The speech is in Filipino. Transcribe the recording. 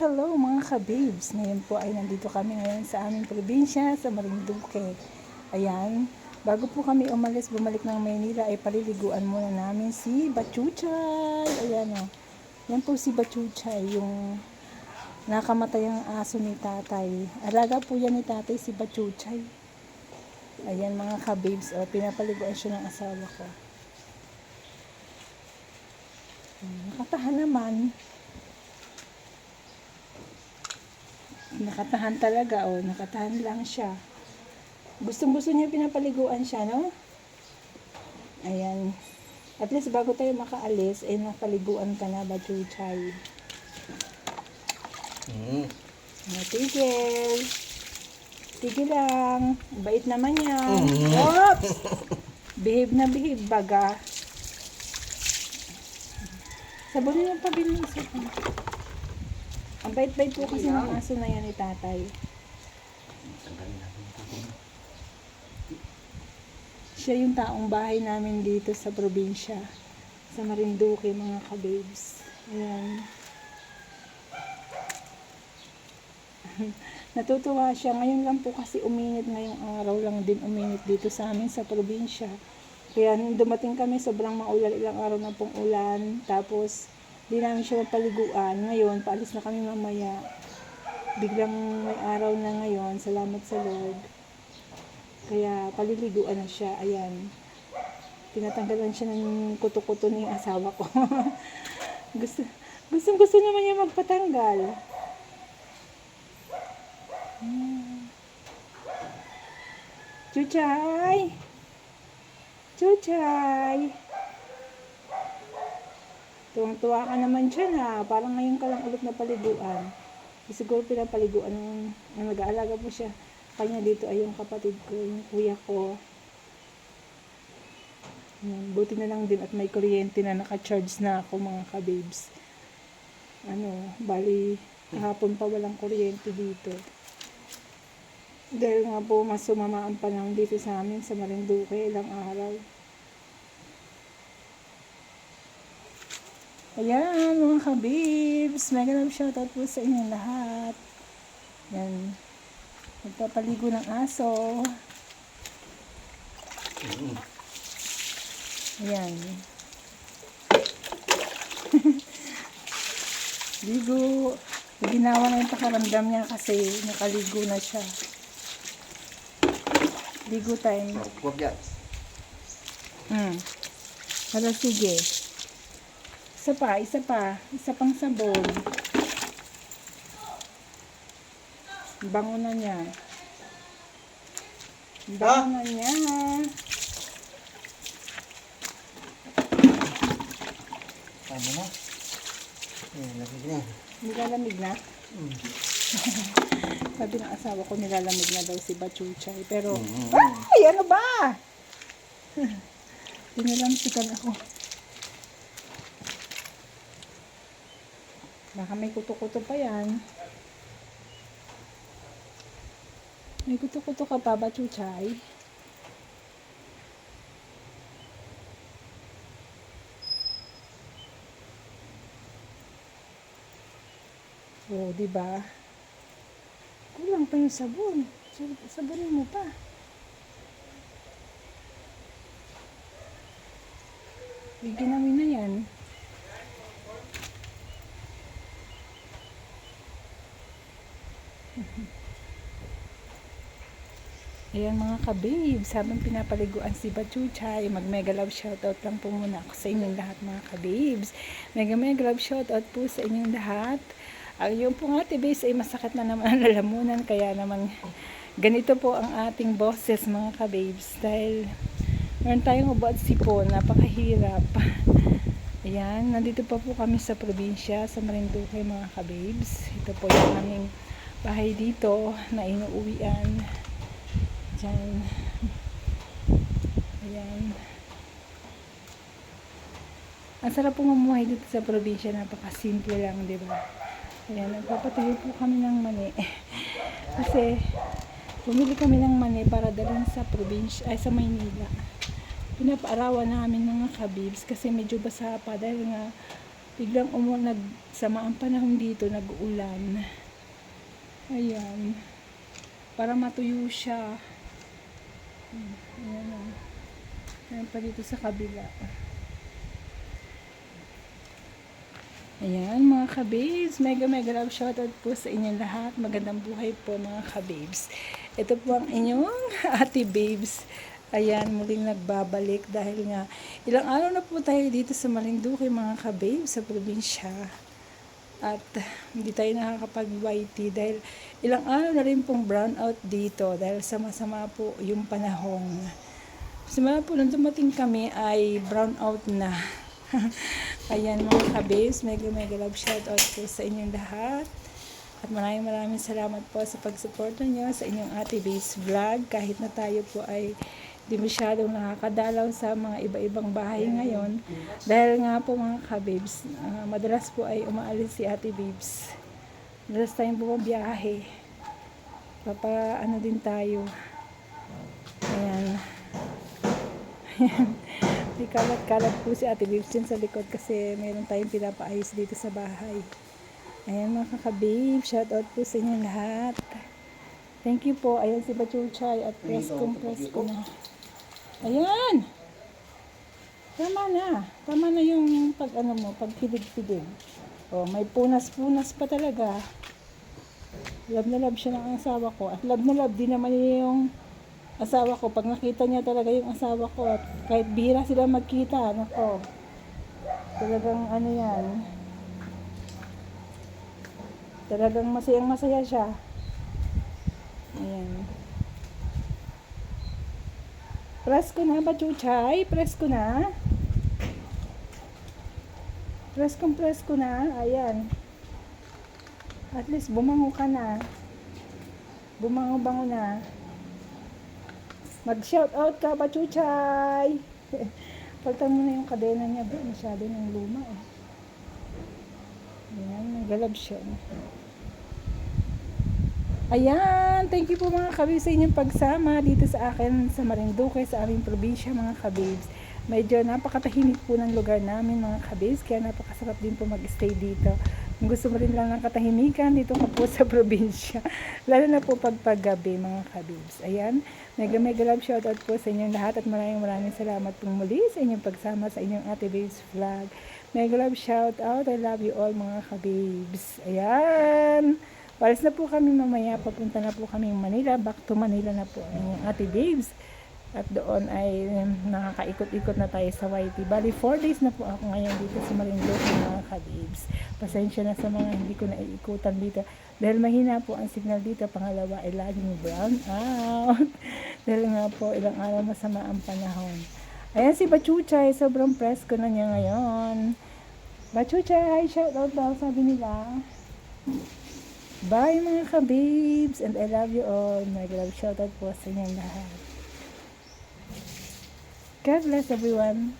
Hello mga ka-babes! Ngayon po ay nandito kami ngayon sa aming probinsya, sa Marinduque. Ayan, bago po kami umalis, bumalik ng Maynila, ay paliliguan muna namin si Bachuchay. Ayan o. Yan po si Bachuchay, yung nakamatay ang aso ni tatay. Alaga po yan ni tatay si Bachuchay. Ayan mga ka-babes, o, pinapaliguan siya ng asawa ko. Hmm, Nakatahan naman. Nakatahan talaga, oh. Nakatahan lang siya. Gustong gusto niya pinapaliguan siya, no? Ayan. At least bago tayo makaalis, ay napaliguan ka na ba, Chuchay? Mm. Ano, tigil. Lang. Bait naman yan. Mm. Oops! behave na behave, baga. Sabunin yung pabiling sa Ang bait-bait po kasi ng aso na yan ni tatay. Siya yung taong bahay namin dito sa probinsya. Sa Marinduque, mga kababes. Ayan. Natutuwa siya. Ngayon lang po kasi uminit ngayong araw lang din uminit dito sa amin sa probinsya. Kaya nung dumating kami, sobrang maulan, ilang araw na pong ulan. Tapos, di namin siya mapaliguan. Ngayon, paalis na kami mamaya. Biglang may araw na ngayon. Salamat sa Lord. Kaya, paliliguan na siya. Ayan. Tinatanggalan siya ng kuto-kuto ng asawa ko. gusto, gustong gusto naman niya magpatanggal. Hmm. Chuchay! Chuchay! Tuwang-tuwa ka naman dyan ha. Parang ngayon ka lang ulit napaliguan. Eh, Siguro pinapaliguan ng, ng nag-aalaga po siya. Kanya dito ay yung kapatid ko, yung kuya ko. Yan, buti na lang din at may kuryente na naka-charge na ako mga ka-babes. Ano, bali, kahapon pa walang kuryente dito. Dahil nga po, mas sumama ang panahon dito sa amin sa Marinduque, ilang araw. Ayan, mga kabibs. Mega love shoutout po sa inyong lahat. Yan. Nagpapaligo ng aso. Ayan. Ligo. Ginawa na yung pakaramdam niya kasi nakaligo na siya. Ligo time. Huwag yan. Hmm. Hala, sige. Isa pa, isa pa. Isa pang sabon. Bango na niya. Bango na niya. Tama na. Eh, lagi na. Nilalamig na. Mm. Sabi ng asawa ko, nilalamig na daw si Bachuchay. Pero, Mm. ay, ano ba? Pinalamsikan ako. Baka may kuto-kuto pa yan. May kuto-kuto ka pa ba, Chuchay? Oo, di ba? Kulang pa yung sabon. Sab- Sabonin mo pa. Bigyan namin na yan. Ayan mga kababes, habang pinapaliguan si Bachuchay, mag mega love shoutout lang po muna ako sa inyong lahat mga kababes. Mega mega love shoutout po sa inyong lahat. Ang yung po nga tibis ay masakit na naman ang lalamunan, kaya naman ganito po ang ating boses mga kababes. Dahil meron tayong ubo at sipon, napakahirap. Ayan, nandito pa po kami sa probinsya, sa Marinduque mga kababes. Ito po yung aming bahay dito na inuuwian. Diyan. Ayan. Ang sarap po mamuhay dito sa probinsya. Napakasimple lang, di ba? Ayan, nagpapatuloy po kami ng mani. Kasi, bumili kami ng mani para dalhin sa probinsya, ay sa Maynila. Pinapaarawan namin mga kabibs kasi medyo basa pa dahil nga biglang umu nagsama ang panahon dito, nag-ulan. Ayan. Para matuyo siya. Hmm, Ayan o. Ayan pa dito sa kabila. Ayan mga kababes, mega mega love shoutout po sa inyong lahat. Magandang buhay po mga kababes. Ito po ang inyong ate babes. Ayan, muling nagbabalik dahil nga ilang araw na po tayo dito sa Marinduque mga kababes sa probinsya. At hindi tayo nakakapag-YT dahil ilang araw na rin pong brownout dito dahil sama-sama po yung panahon. Simula po nung dumating kami ay brownout na. Ayan mga kabis, mega mega love shoutout po sa inyong lahat. At maraming maraming salamat po sa pagsuporta niyo sa inyong Ate Base Vlog. Kahit na tayo po ay di masyadong nakakadalaw sa mga iba-ibang bahay ngayon. Dahil nga po mga kabibs, ah, madalas po ay umaalis si Ate Babes. Madalas tayong bumabiyahe. Papa, ano din tayo. Ayan. Di kalat-kalat po si Ate Babes dyan sa likod kasi meron tayong pinapaayos dito sa bahay. Ayan mga kakabib, shoutout po sa inyo lahat. Thank you po. Ayan si Bachuchay at press kong press ko na. Ayan! Tama na. Tama na yung pag ano mo, pag pilig-pilig. Oh, may punas-punas pa talaga. Love na love siya ng asawa ko. At love na love din naman yung asawa ko. Pag nakita niya talaga yung asawa ko, at kahit bihira sila magkita, nako. Talagang ano yan. Talagang masayang masaya siya. Ayan. Press ko na ba, Chuchay? Press ko na. Press kong press ko na. Ayan. At least bumango ka na. Bumango-bango na. Mag-shout out ka ba, Chuchay? Pagtan mo na yung kadena niya, bro. Masyado ng luma, eh. Ayan, nagalab siya. Ayan, thank you po mga kabibs sa inyong pagsama dito sa akin sa Marinduque, sa aming probinsya mga kabibs. Medyo napakatahimik po ng lugar namin mga kabibs, kaya napakasarap din po mag-stay dito. Kung gusto mo rin lang ng katahimikan, dito ka po sa probinsya. Lalo na po pag paggabi mga kabibs. Ayan, mega mega love shoutout po sa inyong lahat at maraming maraming salamat po muli sa inyong pagsama sa inyong Ate Babes vlog. Mega love shoutout, I love you all mga kabibs. Ayan. Palis na po kami mamaya, papunta na po kami Manila, back to Manila na po ang ate Babes. At doon ay um, nakakaikot-ikot na tayo sa YT. Bali, 4 days na po ako ngayon dito sa Marinduque mga kabibs. Pasensya na sa mga hindi ko naiikutan dito. Dahil mahina po ang signal dito. Pangalawa ay laging brown out. Dahil nga po ilang araw masama ang panahon. Ayan si Bachuchay, sobrang press ko na niya ngayon. Bachuchay, shout out daw sabi nila. Bye mga kabibs and I love you all. My love shoutout po sa inyong lahat. God bless everyone.